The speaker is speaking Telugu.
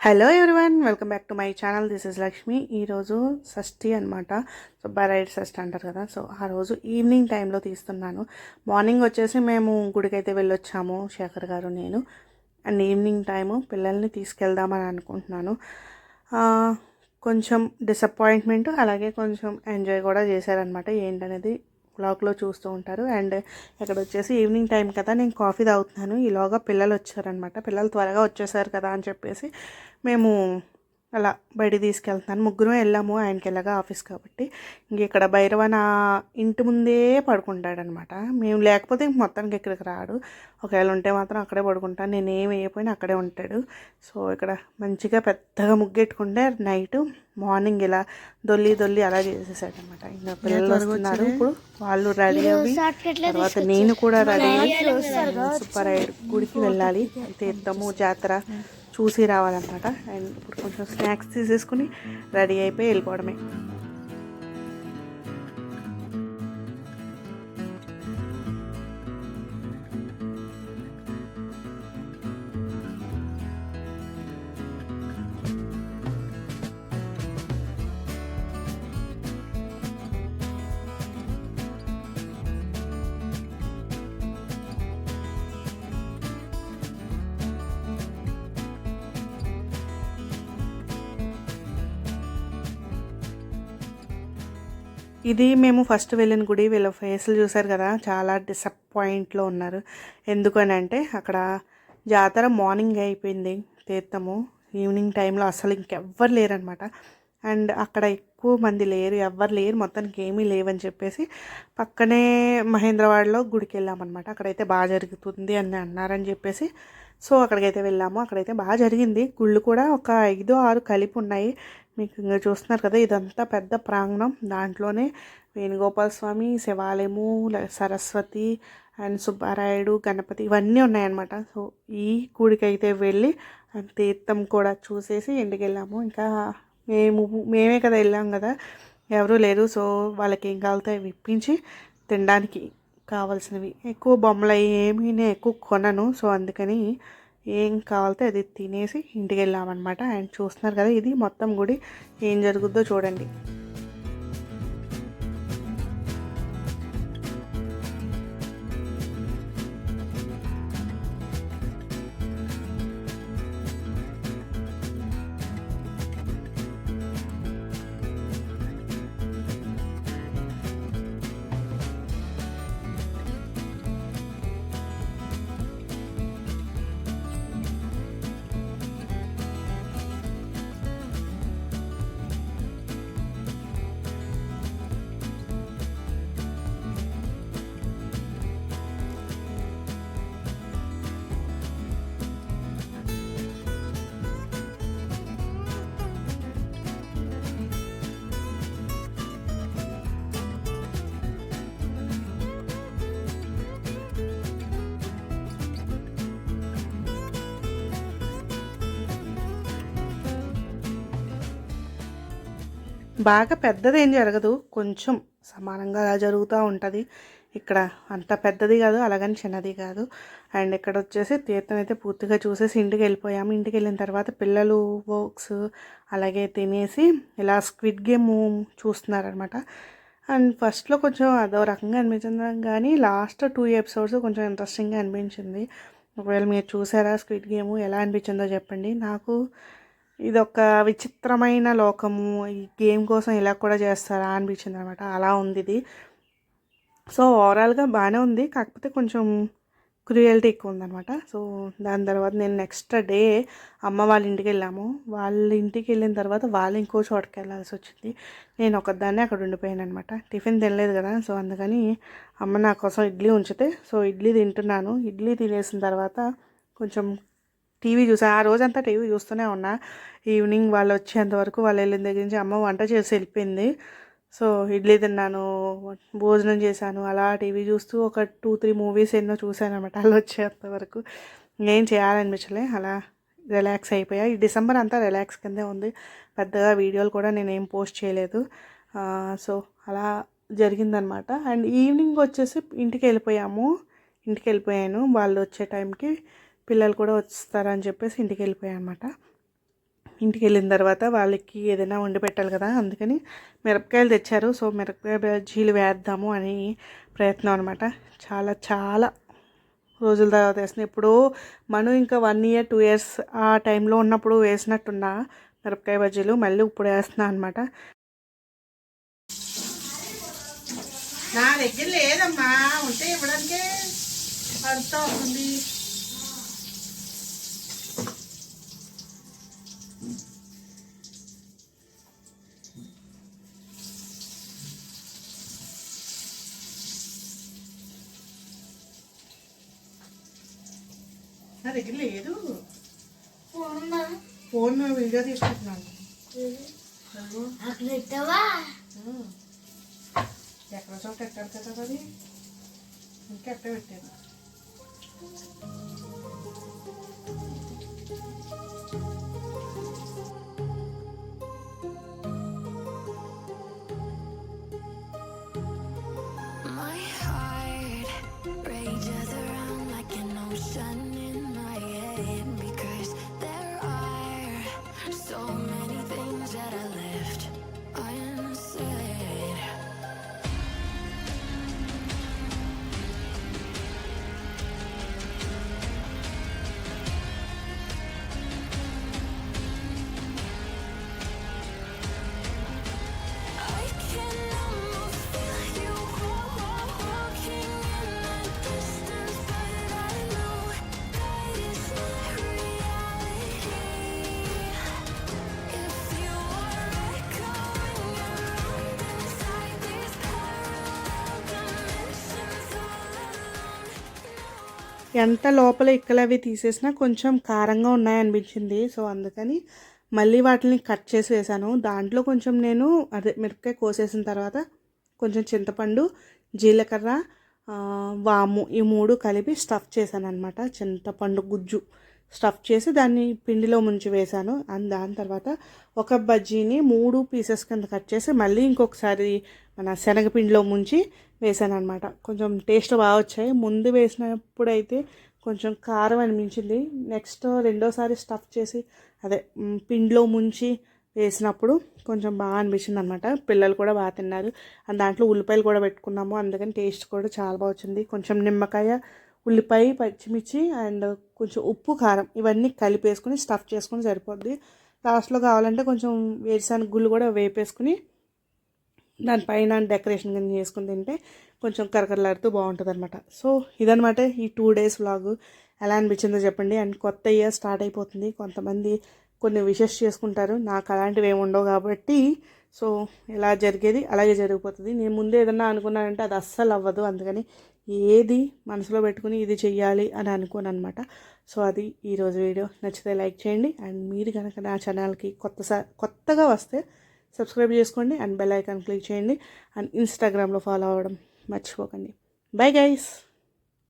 Hello everyone welcome back to my channel this is Lakshmi ఈరోజు షష్ఠి అనమాట సో బరైడ్ షష్ఠి అంటారు కదా. సో ఆ రోజు ఈవినింగ్ టైంలో తీస్తున్నాను. మార్నింగ్ వచ్చేసి మేము గుడికి అయితే వెళ్ళొచ్చాము శేఖర్ గారు నేను. అండ్ ఈవినింగ్ టైము పిల్లల్ని తీసుకెళ్దామని అనుకుంటున్నాను. కొంచెం డిసప్పాయింట్మెంట్ అలాగే కొంచెం ఎంజాయ్ కూడా చేశారనమాట ఏంటనేది క్లాక్లో చూస్తూ ఉంటారు. అండ్ ఇక్కడ వచ్చేసి ఈవినింగ్ టైం కదా నేను కాఫీ తాగుతున్నాను. ఈలోగా పిల్లలు వచ్చారనమాట పిల్లలు త్వరగా వచ్చేసారు కదా అని చెప్పేసి మేము అలా బయటికి తీసుకెళ్తున్నాను. ముగ్గురు వెళ్ళాము. ఆయనకి వెళ్ళగా ఆఫీస్ కాబట్టి. ఇంక ఇక్కడ భైరవ నా ఇంటి ముందే పడుకుంటాడనమాట. మేము లేకపోతే ఇంక మొత్తానికి ఇక్కడికి రాడు. ఒకవేళ ఉంటే మాత్రం అక్కడే పడుకుంటాను నేను ఏం వేయకపోయినా అక్కడే ఉంటాడు. సో ఇక్కడ మంచిగా పెద్దగా ముగ్గెట్టుకుంటే నైట్ మార్నింగ్ ఇలా దొల్లి దొల్లి అలా చేసేసాడు అనమాట ఇంకా పిల్లలు వస్తున్నారు. ఇప్పుడు వాళ్ళు రెడీ అయ్యి తర్వాత నేను కూడా రెడీ అయ్యి సూపర్ అయ్యాడు గుడికి వెళ్ళాలి. తీర్థము జాతర. చూసి రావాలన్నమాట. అండ్ ఇప్పుడు కొంచెం స్నాక్స్ తీసేసుకుని రెడీ అయిపోయి వెళ్ళిపోవడమే. ఇది మేము ఫస్ట్ వెళ్ళిన గుడి వీళ్ళ ఫేస్లు చూసారు కదా చాలా డిసప్పాయింట్లో ఉన్నారు. ఎందుకని అంటే అక్కడ జాతర మార్నింగ్ అయిపోయింది తీర్థము. ఈవినింగ్ టైంలో అసలు ఇంకెవ్వరు లేరనమాట అండ్ అక్కడ ఎక్కువ మంది లేరు ఎవ్వరు లేరు మొత్తానికి ఏమీ లేవని చెప్పేసి పక్కనే మహేంద్రవాడలో గుడికి వెళ్ళామన్నమాట. అక్కడైతే బాగా జరుగుతుంది అని అన్నారని చెప్పేసి. సో అక్కడికైతే వెళ్ళాము. అక్కడైతే బాగా జరిగింది. గుళ్ళు కూడా ఒక ఐదు ఆరు కలిపి ఉన్నాయి. మీకు ఇంకా చూస్తున్నారు కదా ఇదంతా పెద్ద ప్రాంగణం. దాంట్లోనే వేణుగోపాల స్వామి శివాలయము ల- సరస్వతి అండ్ సుబ్బారాయుడు గణపతి ఇవన్నీ ఉన్నాయన్నమాట. సో ఈ గుడికి అయితే వెళ్ళి తీర్థం కూడా చూసేసి ఇంటికి వెళ్ళాము ఇంకా మేము మేమే కదా వెళ్ళాం కదా ఎవరూ లేరు. సో వాళ్ళకి ఏం కావాలితే విప్పించి ఇప్పించి తినడానికి కావాల్సినవి. ఎక్కువ బొమ్మలు అవి ఏమీ నేను ఎక్కువ కొనను. సో అందుకని ఏం కావాలితే అది తినేసి ఇంటికి వెళ్ళామన్నమాట అండ్ చూస్తున్నారు కదా ఇది మొత్తం గుడి ఏం జరుగుద్దో చూడండి. బాగా పెద్దది ఏం జరగదు. కొంచెం సమానంగా అలా జరుగుతూ ఉంటుంది. ఇక్కడ అంత పెద్దది కాదు అలాగని చిన్నది కాదు. అండ్ ఇక్కడ వచ్చేసి తీర్థం అయితే పూర్తిగా చూసేసి ఇంటికి వెళ్ళిపోయాము. ఇంటికి వెళ్ళిన తర్వాత పిల్లలు వర్క్స్ అలాగే తినేసి ఇలా స్క్విడ్ గేమ్ చూస్తున్నారనమాట అండ్ ఫస్ట్లో కొంచెం అదో రకంగా అనిపించింది. కానీ లాస్ట్ టూ ఎపిసోడ్స్ కొంచెం ఇంట్రెస్టింగ్గా అనిపించింది. ఒకవేళ మీరు చూసారా స్క్విడ్ గేమ్ ఎలా అనిపించిందో చెప్పండి. నాకు ఇది ఒక విచిత్రమైన లోకము. ఈ గేమ్ కోసం ఇలా కూడా చేస్తారా అనిపించింది అనమాట అలా ఉంది ఇది సో ఓవరాల్గా బాగానే ఉంది. కాకపోతే కొంచెం క్రుయల్టీ ఎక్కువ ఉందనమాట సో దాని తర్వాత నేను నెక్స్ట్ డే అమ్మ వాళ్ళ ఇంటికి వెళ్ళాము. వాళ్ళ ఇంటికి వెళ్ళిన తర్వాత వాళ్ళు ఇంకో చోటకి వెళ్ళాల్సి వచ్చింది. నేను ఒకదాన్నే అక్కడ ఉండిపోయాను అనమాట టిఫిన్ తినలేదు కదా. సో అందుకని అమ్మ నా కోసం ఇడ్లీ ఉంచితే సో ఇడ్లీ తింటున్నాను. ఇడ్లీ తినేసిన తర్వాత కొంచెం టీవీ చూసా. ఆ రోజంతా టీవీ చూస్తూనే ఉన్నా. ఈవినింగ్ వాళ్ళు వచ్చేంత వరకు వాళ్ళు వెళ్ళిన దగ్గర నుంచి అమ్మ వంట చేసి వెళ్ళిపోయింది. సో ఇడ్లీ తిన్నాను భోజనం చేశాను. అలా టీవీ చూస్తూ ఒక టూ త్రీ మూవీస్ ఎన్నో చూశాను అనమాట వాళ్ళు వచ్చేంత వరకు. ఏం చేయాలనిపించలే. అలా రిలాక్స్ అయిపోయా. ఈ డిసెంబర్ అంతా రిలాక్స్ కిందే ఉంది. పెద్దగా వీడియోలు కూడా నేను ఏం పోస్ట్ చేయలేదు. సో అలా జరిగిందనమాట అండ్ ఈవినింగ్ వచ్చేసి ఇంటికి వెళ్ళిపోయాము. ఇంటికి వెళ్ళిపోయాను. వాళ్ళు వచ్చే టైంకి పిల్లలు కూడా వస్తారని చెప్పేసి ఇంటికి వెళ్ళిపోయాను అనమాట ఇంటికి వెళ్ళిన తర్వాత వాళ్ళకి ఏదైనా వండి పెట్టాలి కదా అందుకని మిరపకాయలు తెచ్చారు. సో మిరపకాయ బజ్జీలు వేద్దాము అని ప్రయత్నం అనమాట. చాలా చాలా రోజుల తర్వాత వేసిన ఇప్పుడు మనం ఇంకా వన్ ఇయర్ టూ ఇయర్స్ ఆ టైంలో ఉన్నప్పుడు వేసినట్టున్నా మిరపకాయ బజ్జీలు. మళ్ళీ ఇప్పుడు వేస్తున్నా అనమాట. నా దగ్గర లేదమ్మా. ఉంటే ఇవ్వడానికి అడుగుతా ఉంది దగ్గర లేదు. ఫోన్ ఫోన్ వీడియో తీసుకుంటున్నాను. ఎక్కడ చోట ఎక్కడ కదా అది ఇంకెట్ట పెట్టాను? ఎంత లోపల ఇక్కలు అవి తీసేసినా కొంచెం కారంగా ఉన్నాయనిపించింది. సో అందుకని మళ్ళీ వాటిని కట్ చేసి వేసాను దాంట్లో కొంచెం నేను అదే మిరపకాయ కోసేసిన తర్వాత కొంచెం చింతపండు జీలకర్ర వాము ఈ మూడు కలిపి స్టఫ్ చేశాను అనమాట చింతపండు గుజ్జు స్టఫ్ చేసి దాన్ని పిండిలో ముంచి వేశాను. అండ్ దాని తర్వాత ఒక బజ్జీని మూడు పీసెస్ కింద కట్ చేసి మళ్ళీ ఇంకొకసారి మన శనగపిండిలో ముంచి వేసాను అనమాట కొంచెం టేస్ట్ బాగా వచ్చాయి. ముందు వేసినప్పుడు అయితే కొంచెం కారం అనిపించింది. నెక్స్ట్ రెండోసారి స్టఫ్ చేసి అదే పిండిలో ముంచి వేసినప్పుడు కొంచెం బాగా అనిపించింది అనమాట పిల్లలు కూడా బాగా తిన్నారు. అండ్ దాంట్లో ఉల్లిపాయలు కూడా పెట్టుకున్నాము. అందుకని టేస్ట్ కూడా చాలా బాగా వచ్చింది. కొంచెం నిమ్మకాయ ఉల్లిపాయ పచ్చిమిర్చి అండ్ కొంచెం ఉప్పు కారం ఇవన్నీ కలిపేసుకుని స్టఫ్ చేసుకుని సరిపోద్ది. లాస్ట్లో కావాలంటే కొంచెం వేరుశనగ గుళ్ళు కూడా వేపేసుకుని దానిపైన డెకరేషన్ కింద చేసుకుని తింటే కొంచెం కరకరలాడుతూ బాగుంటుంది అనమాట సో ఇదనమాట ఈ టూ డేస్ వ్లాగ్. ఎలా అనిపించిందో చెప్పండి. అండ్ కొత్త ఇయర్ స్టార్ట్ అయిపోతుంది. కొంతమంది కొన్ని విషెస్ చేసుకుంటారు. నాకు అలాంటివి ఏమి ఉండవు కాబట్టి సో ఎలా జరిగేది అలాగే జరిగిపోతుంది. నేను ముందే ఏదన్నా అనుకున్నానంటే అది అస్సలు అవ్వదు. అందుకని ఏది మనసులో పెట్టుకుని ఇది చెయ్యాలి అని అనుకోను అనమాట సో అది ఈరోజు వీడియో. నచ్చితే లైక్ చేయండి. అండ్ మీరు కనుక నా ఛానల్కి కొత్త కొత్తగా వస్తే సబ్స్క్రైబ్ చేసుకోండి అండ్ బెల్ ఐకాన్ క్లిక్ చేయండి అండ్ ఇన్స్టాగ్రామ్లో ఫాలో అవ్వడం మర్చిపోకండి. Bye guys